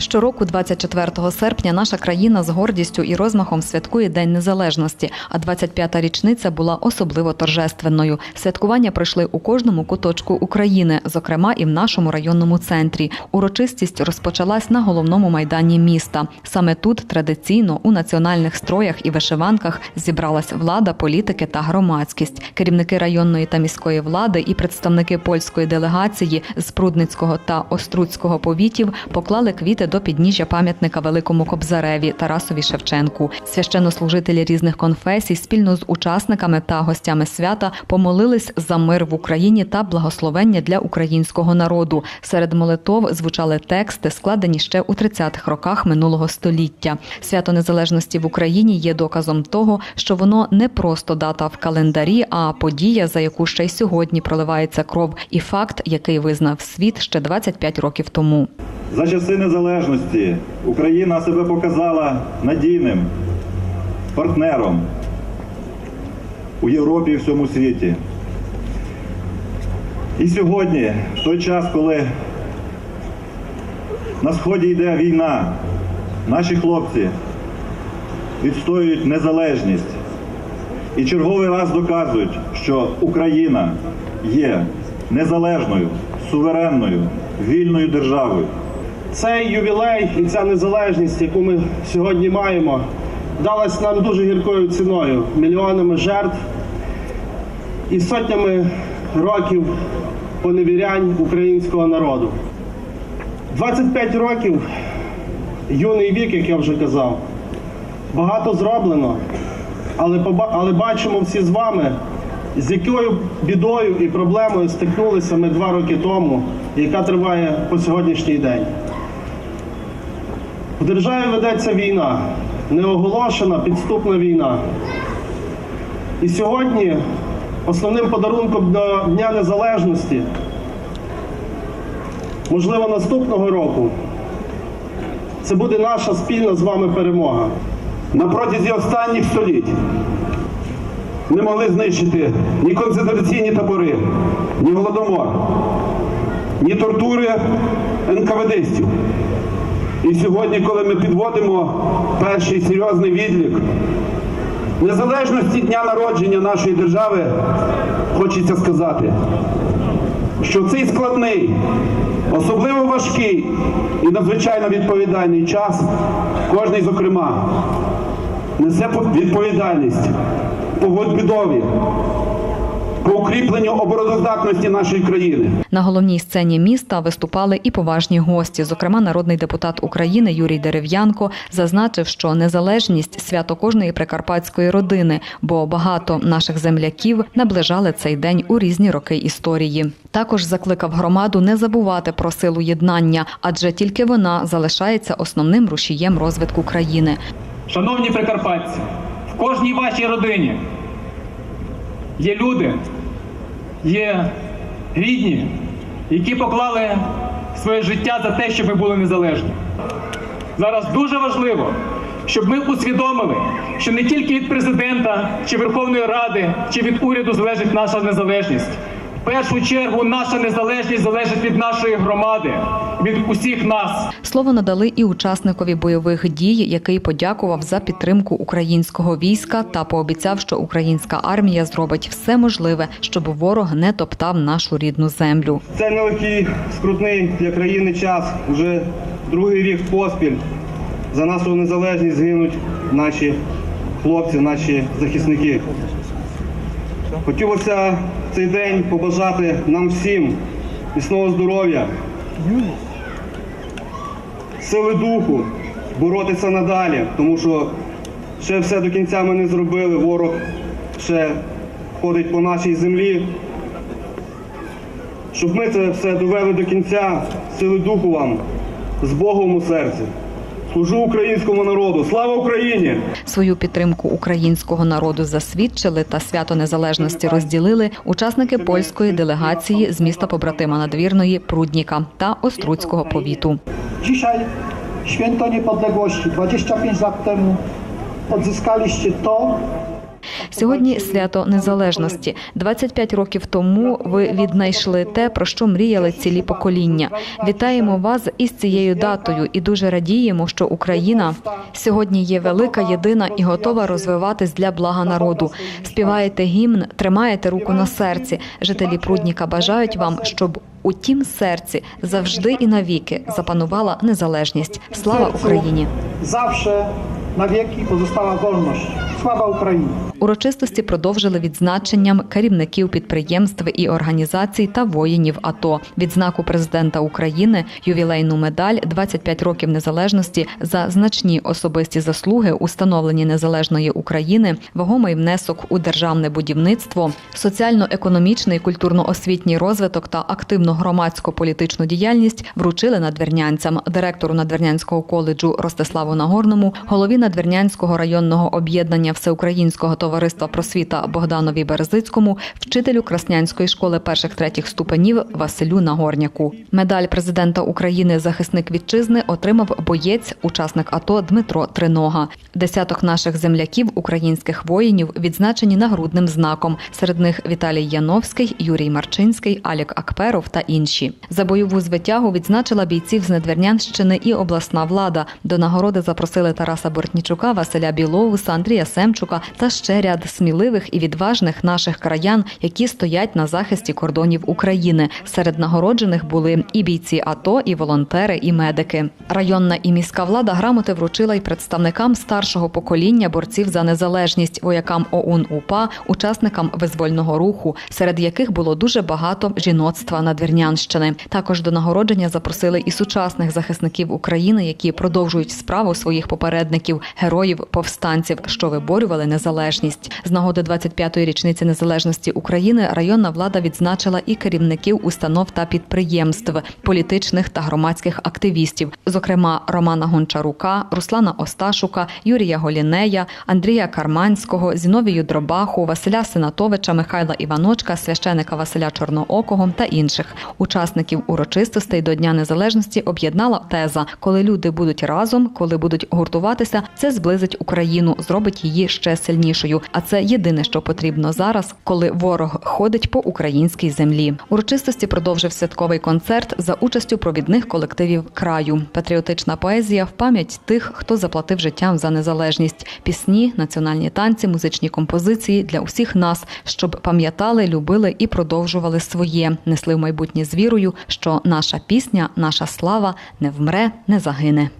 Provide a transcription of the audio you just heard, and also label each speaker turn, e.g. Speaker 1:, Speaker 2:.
Speaker 1: Щороку, 24 серпня, наша країна з гордістю і розмахом святкує День Незалежності, а 25-та річниця була особливо торжественною. Святкування пройшли у кожному куточку України, зокрема і в нашому районному центрі. Урочистість розпочалась на головному майдані міста. Саме тут традиційно у національних строях і вишиванках зібралась влада, політики та громадськість. Керівники районної та міської влади і представники польської делегації з Прудницького та Оструцького повітів поклали квіти до підніжжя пам'ятника Великому Кобзареві Тарасові Шевченку. Священнослужителі різних конфесій спільно з учасниками та гостями свята помолились за мир в Україні та благословення для українського народу. Серед молитов звучали тексти, складені ще у 30-х роках минулого століття. Свято незалежності в Україні є доказом того, що воно не просто дата в календарі, а подія, за яку ще й сьогодні проливається кров, і факт, який визнав світ ще 25 років тому.
Speaker 2: За часи незалежності Україна себе показала надійним партнером у Європі і всьому світі. І сьогодні, в той час, коли на сході йде війна, наші хлопці відстоюють незалежність і черговий раз доказують, що Україна є незалежною, суверенною, вільною державою.
Speaker 3: Цей ювілей і ця незалежність, яку ми сьогодні маємо, далась нам дуже гіркою ціною, мільйонами жертв і сотнями років поневірянь українського народу. 25 років, юний вік, як я вже казав, багато зроблено, але, але бачимо всі з вами, з якою бідою і проблемою стикнулися ми два роки тому, яка триває по сьогоднішній день. В державі ведеться війна, неоголошена підступна війна. І сьогодні основним подарунком до Дня Незалежності, можливо, наступного року, це буде наша спільна з вами перемога.
Speaker 4: на протязі останніх століть не могли знищити ні концентраційні табори, ні голодомор, ні тортури НКВДстів. І сьогодні, коли ми підводимо перший серйозний відлік незалежності дня народження нашої держави, хочеться сказати, що цей складний, особливо важкий і надзвичайно відповідальний час, кожний, зокрема, несе відповідальність по відбудові, по укріпленню обороноздатності нашої країни.
Speaker 1: На головній сцені міста виступали і поважні гості. Зокрема, народний депутат України Юрій Дерев'янко зазначив, що незалежність свято кожної прикарпатської родини, бо багато наших земляків наближали цей день у різні роки історії. Також закликав громаду не забувати про силу єднання, адже тільки вона залишається основним рушієм розвитку країни.
Speaker 5: Шановні прикарпатці, в кожній вашій родині є люди, є рідні, які поклали своє життя за те, щоб ми були незалежні. Зараз дуже важливо, щоб ми усвідомили, що не тільки від президента чи Верховної Ради, чи від уряду залежить наша незалежність. Першу чергу наша незалежність залежить від нашої громади, від усіх нас.
Speaker 1: Слово надали і учасникові бойових дій, який подякував за підтримку українського війська та пообіцяв, що українська армія зробить все можливе, щоб ворог не топтав нашу рідну землю.
Speaker 3: Це нелегкий, скрутний для країни час. Уже другий рік поспіль за нашу незалежність гинуть наші хлопці, наші захисники. Хотілося цей день побажати нам всім міцного здоров'я, сили духу, боротися надалі, тому що ще все до кінця ми не зробили. Ворог ще ходить по нашій землі. Щоб ми це все довели до кінця, сили духу вам, з Богом у серці. Служу українському народу. Слава Україні!
Speaker 1: Свою підтримку українського народу засвідчили та свято незалежності розділили учасники польської делегації з міста побратима надвірної Прудніка та Оструцького повіту.
Speaker 6: Dzisiaj święto niepodległości. 25 lat temu odzyskaliście to,
Speaker 1: Сьогодні свято незалежності. 25 років тому ви віднайшли те, про що мріяли цілі покоління. Вітаємо вас із цією датою і дуже радіємо, що Україна сьогодні є велика, єдина і готова розвиватись для блага народу. Співаєте гімн, тримаєте руку на серці. Жителі Прудніка бажають вам, щоб у тім серці завжди і навіки запанувала незалежність. Слава Україні!
Speaker 6: zawsze na wieki pozostała Sława Ukrainie!
Speaker 1: Урочистості продовжили відзначенням керівників підприємств і організацій та воїнів АТО. Відзнаку президента України, ювілейну медаль «25 років незалежності за значні особисті заслуги у становленні незалежної України, вагомий внесок у державне будівництво, соціально-економічний, культурно-освітній розвиток та активну громадсько-політичну діяльність вручили надвірнянцям, директору Надвірнянського коледжу Ростиславу Нагорному, голові Надвірнянського районного об'єднання Всеукраїнського товариства просвіта Богданові Березицькому, вчителю Краснянської школи перших третіх ступенів Василю Нагорняку. Медаль президента України захисник вітчизни отримав боєць, учасник АТО Дмитро Тринога. Десяток наших земляків, українських воїнів, відзначені нагрудним знаком. Серед них Віталій Яновський, Юрій Марчинський, Алік Акперов та інші. За бойову звитягу відзначила бійців з Надвірнянщини і обласна влада. До нагороди запросили Тараса Бортнічука, Василя Білоуса, Андрія Семчука та ще ряд сміливих і відважних наших краян, які стоять на захисті кордонів України. Серед нагороджених були і бійці АТО, і волонтери, і медики. Районна і міська влада грамоти вручила й представникам старшого покоління борців за незалежність, воякам ОУН УПА, учасникам визвольного руху, серед яких було дуже багато жіноцтва Надвірнянщини. Також до нагородження запросили і сучасних захисників України, які продовжують справу своїх попередників, героїв повстанців, що виборювали незалежність. З нагоди 25-ї річниці незалежності України районна влада відзначила і керівників установ та підприємств, політичних та громадських активістів, зокрема Романа Гончарука, Руслана Осташука, Юрія Голінея, Андрія Карманського, Зіновію Дробаху, Василя Сенатовича, Михайла Іваночка, священика Василя Чорноокого та інших учасників урочистостей до Дня Незалежності об'єднала теза: коли люди будуть разом, коли будуть гуртуватися, це зблизить Україну, зробить її ще сильнішою. А це єдине, що потрібно зараз, коли ворог ходить по українській землі. Урочистості продовжив святковий концерт за участю провідних колективів краю. Патріотична поезія в пам'ять тих, хто заплатив життям за незалежність, пісні, національні танці, музичні композиції для усіх нас, щоб пам'ятали, любили і продовжували своє, несли в майбутнє з вірою, що наша пісня, наша слава не вмре, не загине.